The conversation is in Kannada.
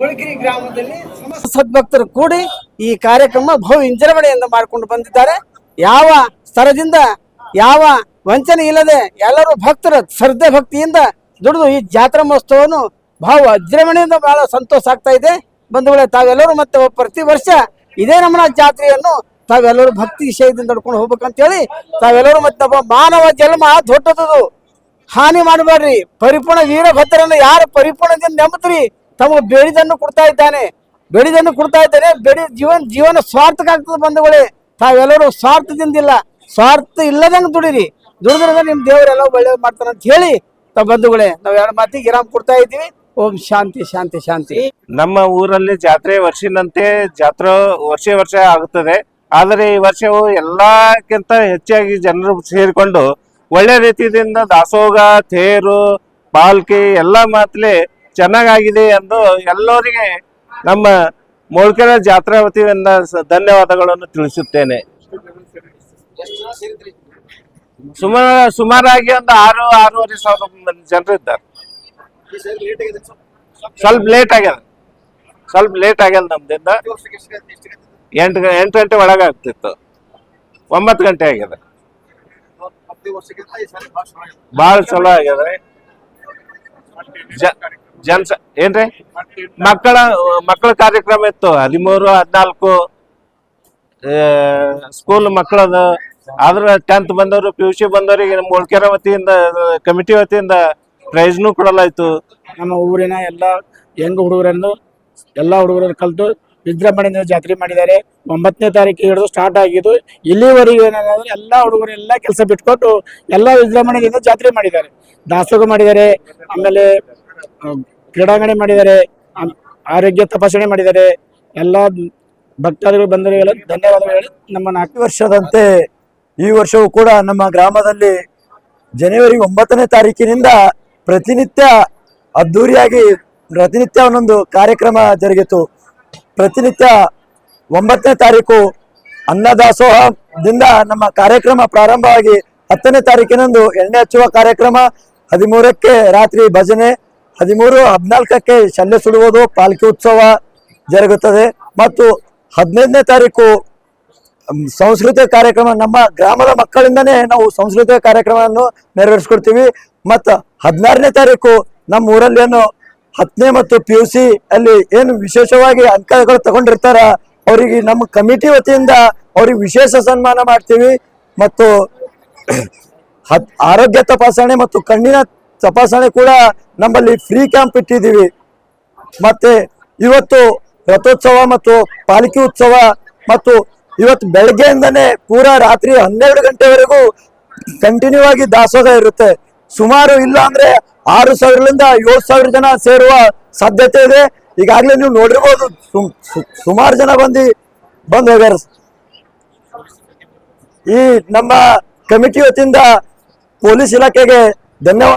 ಮುಳಗಿರಿ ಗ್ರಾಮದಲ್ಲಿ ಸದ್ಭಕ್ತರು ಕೂಡಿ ಈ ಕಾರ್ಯಕ್ರಮ ಬಹು ವಿಜೃಂಭಣೆಯಿಂದ ಮಾಡಿಕೊಂಡು ಬಂದಿದ್ದಾರೆ. ಯಾವ ಸ್ತರದಿಂದ ಯಾವ ವಂಚನೆ ಇಲ್ಲದೆ ಎಲ್ಲರೂ ಭಕ್ತರ ಶ್ರದ್ಧೆ ಭಕ್ತಿಯಿಂದ ದುಡಿದು ಈ ಜಾತ್ರಾ ಮಹೋತ್ಸವವನ್ನು ಬಹು ವಿಜೃಂಭಣೆಯಿಂದ ಬಹಳ ಸಂತೋಷ ಆಗ್ತಾ ಇದೆ. ಬಂಧುಗಳೇ, ತಾವೆಲ್ಲರೂ ಮತ್ತೆ ಪ್ರತಿ ವರ್ಷ ಇದೇ ನಮ್ಮನ ಜಾತ್ರೆಯನ್ನು ತಾವೆಲ್ಲರೂ ಭಕ್ತಿ ವಿಷಯದಿಂದ ನಡ್ಕೊಂಡು ಹೋಗ್ಬೇಕಂತ ಹೇಳಿ ತಾವೆಲ್ಲರೂ ಮತ್ತೆ ಮಾನವ ಜನ್ಮ ದೊಡ್ಡದು. ಹಾನಿ ಮಾಡಬೇಡ್ರಿ. ಪರಿಪೂರ್ಣ ವೀರಭದ್ರನ ಯಾರು ಪರಿಪೂರ್ಣದಿಂದ ನಂಬುತ್ರಿ? ತಮಗೆ ಬೆಳಿದನ್ನು ಕೊಡ್ತಾ ಇದ್ದಾನೆ. ಬೆಳಿದನ್ನು ಕೊಡ್ತಾ ಇದ್ದಾನೆ. ಬೆಳಿ ಜೀವನ ಜೀವನ ಸ್ವಾರ್ಥಕ್ಕಾಗ್ತದೆ ಬಂಧುಗಳೇ. ತಾವೆಲ್ಲರೂ ಸ್ವಾರ್ಥದಿಂದಿಲ್ಲ. ಸ್ವಾರ್ಥ ಇಲ್ಲದಂಗೆ ದುಡಿರಿ. ದುಡಿದ್ರೆ ನಿಮ್ಮ ದೇವರೆಲ್ಲ ಒಳ್ಳೇದು ಮಾಡ್ತಾರೆ ಅಂತ ಹೇಳಿ ತಮ್ಮ ಬಂಧುಗಳೇ, ನಾವು ಎರಡು ಮಾತಿಗೆ ವಿರಾಮ ಕೊಡ್ತಾ ಇದ್ದೀವಿ. ಓಂ ಶಾಂತಿ ಶಾಂತಿ ಶಾಂತಿ. ನಮ್ಮ ಊರಲ್ಲಿ ಜಾತ್ರೆ ವರ್ಷಿನಂತೆ ಜಾತ್ರೆ ವರ್ಷ ವರ್ಷ ಆಗುತ್ತದೆ. ಆದರೆ ಈ ವರ್ಷವು ಎಲ್ಲಕ್ಕಿಂತ ಹೆಚ್ಚಾಗಿ ಜನರು ಸೇರಿಕೊಂಡು ಒಳ್ಳೆ ರೀತಿಯಿಂದ ದಾಸೋಗ ತೇರು ಪಾಲ್ಕಿ ಎಲ್ಲ ಮಾತ್ಲೆ ಚೆನ್ನಾಗಾಗಿದೆ ಎಂದು ಎಲ್ಲರಿಗೆ ನಮ್ಮ ಮೂಳ್ಕೆರೆ ಜಾತ್ರಾ ವತಿಯಿಂದ ಧನ್ಯವಾದಗಳನ್ನು ತಿಳಿಸುತ್ತೇನೆ. ಸುಮಾರು, ಸುಮಾರಾಗಿ ಒಂದು ಆರು, ಆರೂವರೆ ಸಾವಿರ ಜನರು ಇದ್ದಾರೆ. ಸ್ವಲ್ಪ ಲೇಟ್ ಆಗ್ಯದ. ಸ್ವಲ್ಪ ಲೇಟ್ ಆಗ್ಯದ ನಮ್ದಿಂದ. ಎಂಟು ಎಂಟು ಗಂಟೆ ಒಳಗೆ ಆಗ್ತಿತ್ತು. ಒಂಬತ್ತು ಗಂಟೆ ಆಗ್ಯದ. ಭಾಳ ಚಲೋ ಆಗ್ಯದ. ಜ- ಜನ್ಸ ಏನ್ರಿ? ಮಕ್ಕಳ ಮಕ್ಕಳ ಕಾರ್ಯಕ್ರಮ ಇತ್ತು, ಹದಿಮೂರು, ಹದಿನಾಲ್ಕು ಸ್ಕೂಲ್ ಮಕ್ಕಳದು. ಆದ್ರ ಟೆಂತ್ ಬಂದವರು ಪಿ ಯು ಸಿ ಬಂದವರಿಗೆ ನಮ್ಮ ವತಿಯಿಂದ ಕಮಿಟಿ ವತಿಯಿಂದ ಪ್ರೈಸ್ನು ಕೊಡಲಾಯ್ತು. ನಮ್ಮ ಊರಿನ ಎಲ್ಲ ಹೆಂಗ ಹುಡುಗರನ್ನು ಎಲ್ಲ ಹುಡುಗರನ್ನು ಕಲಿತು ವಿಜೃಂಭಣೆಯಿಂದ ಜಾತ್ರೆ ಮಾಡಿದ್ದಾರೆ. ಒಂಬತ್ತನೇ ತಾರೀಕು ಹಿಡಿದು ಸ್ಟಾರ್ಟ್ ಆಗಿದ್ದು, ಇಲ್ಲಿವರೆಗೂ ಏನಂದ್ರೆ ಎಲ್ಲ ಹುಡುಗರು ಎಲ್ಲ ಕೆಲಸ ಬಿಟ್ಕೊಟ್ಟು ಎಲ್ಲ ವಿಜೃಂಭಣೆಯಿಂದ ಜಾತ್ರೆ ಮಾಡಿದ್ದಾರೆ. ದಾಸೋಗ ಮಾಡಿದ್ದಾರೆ. ಆಮೇಲೆ ಕ್ರೀಡಾಂಗಣ ಮಾಡಿದ್ದಾರೆ ಆರೋಗ್ಯ ತಪಾಸಣೆ ಮಾಡಿದ್ದಾರೆ. ಎಲ್ಲ ಭಕ್ತಾದಿಗಳು ಬಂದವರಿಗೆಲ್ಲ ಧನ್ಯವಾದಗಳು ನಮ್ಮ ನಾಲ್ಕು ವರ್ಷದಂತೆ ಈ ವರ್ಷವೂ ಕೂಡ ನಮ್ಮ ಗ್ರಾಮದಲ್ಲಿ ಜನವರಿ ಒಂಬತ್ತನೇ ತಾರೀಕಿನಿಂದ ಪ್ರತಿನಿತ್ಯ ಅದ್ದೂರಿಯಾಗಿ ಪ್ರತಿನಿತ್ಯ ಒಂದೊಂದು ಕಾರ್ಯಕ್ರಮ ಜರುಗಿತು. ಪ್ರತಿನಿತ್ಯ ಒಂಬತ್ತನೇ ತಾರೀಕು ಅನ್ನದಾಸೋಹದಿಂದ ನಮ್ಮ ಕಾರ್ಯಕ್ರಮ ಪ್ರಾರಂಭವಾಗಿ ಹತ್ತನೇ ತಾರೀಕಿನಂದು ಎಣ್ಣೆ ಹಚ್ಚುವ ಕಾರ್ಯಕ್ರಮ, ಹದಿಮೂರಕ್ಕೆ ರಾತ್ರಿ ಭಜನೆ ಹದಿಮೂರು, ಹದಿನಾಲ್ಕಕ್ಕೆ ಶಲ್ಯ ಸುಡುವುದು ಪಾಲ್ಕಿ ಉತ್ಸವ ಜರುಗುತ್ತದೆ. ಮತ್ತು ಹದಿನೈದನೇ ತಾರೀಕು ಸಾಂಸ್ಕೃತಿಕ ಕಾರ್ಯಕ್ರಮ, ನಮ್ಮ ಗ್ರಾಮದ ಮಕ್ಕಳಿಂದನೇ ನಾವು ಸಾಂಸ್ಕೃತಿಕ ಕಾರ್ಯಕ್ರಮವನ್ನು ನೆರವೇರಿಸ್ಕೊಡ್ತೀವಿ. ಮತ್ತು ಹದಿನಾರನೇ ತಾರೀಕು ನಮ್ಮ ಊರಲ್ಲಿ ಏನು ಹತ್ತನೇ ಮತ್ತು ಪಿ ಯು ಸಿ ಅಲ್ಲಿ ಏನು ವಿಶೇಷವಾಗಿ ಅಂಕಗಳು ತಗೊಂಡಿರ್ತಾರ, ಅವರಿಗೆ ನಮ್ಮ ಕಮಿಟಿ ವತಿಯಿಂದ ಅವ್ರಿಗೆ ವಿಶೇಷ ಸನ್ಮಾನ ಮಾಡ್ತೀವಿ. ಮತ್ತು ಹತ್, ಆರೋಗ್ಯ ತಪಾಸಣೆ ಮತ್ತು ಕಣ್ಣಿನ ತಪಾಸಣೆ ಕೂಡ ನಮ್ಮಲ್ಲಿ ಫ್ರೀ ಕ್ಯಾಂಪ್ ಇಟ್ಟಿದ್ದೀವಿ. ಮತ್ತೆ ಇವತ್ತು ರಥೋತ್ಸವ ಮತ್ತು ಪಾಲಿಕೆ ಉತ್ಸವ ಮತ್ತು ಇವತ್ತು ಬೆಳಗ್ಗೆಯಿಂದನೇ ಪೂರಾ ರಾತ್ರಿ ಹನ್ನೆರಡು ಗಂಟೆವರೆಗೂ ಕಂಟಿನ್ಯೂ ಆಗಿ ದಾಸೋಹ ಇರುತ್ತೆ. ಸುಮಾರು ಇಲ್ಲ ಅಂದ್ರೆ ಆರು ಸಾವಿರದಿಂದ ಏಳು ಸಾವಿರ ಜನ ಸೇರುವ ಸಾಧ್ಯತೆ ಇದೆ. ಈಗಾಗಲೇ ನೀವು ನೋಡಿರ್ಬೋದು ಸುಮ್- ಸುಮಾರು ಜನ ಬಂದು ಬಂದು ಹೋಗ್ಯಾರ. ಈ ನಮ್ಮ ಕಮಿಟಿ ವತಿಯಿಂದ ಪೊಲೀಸ್ ಇಲಾಖೆಗೆ ಧನ್ಯವಾದ.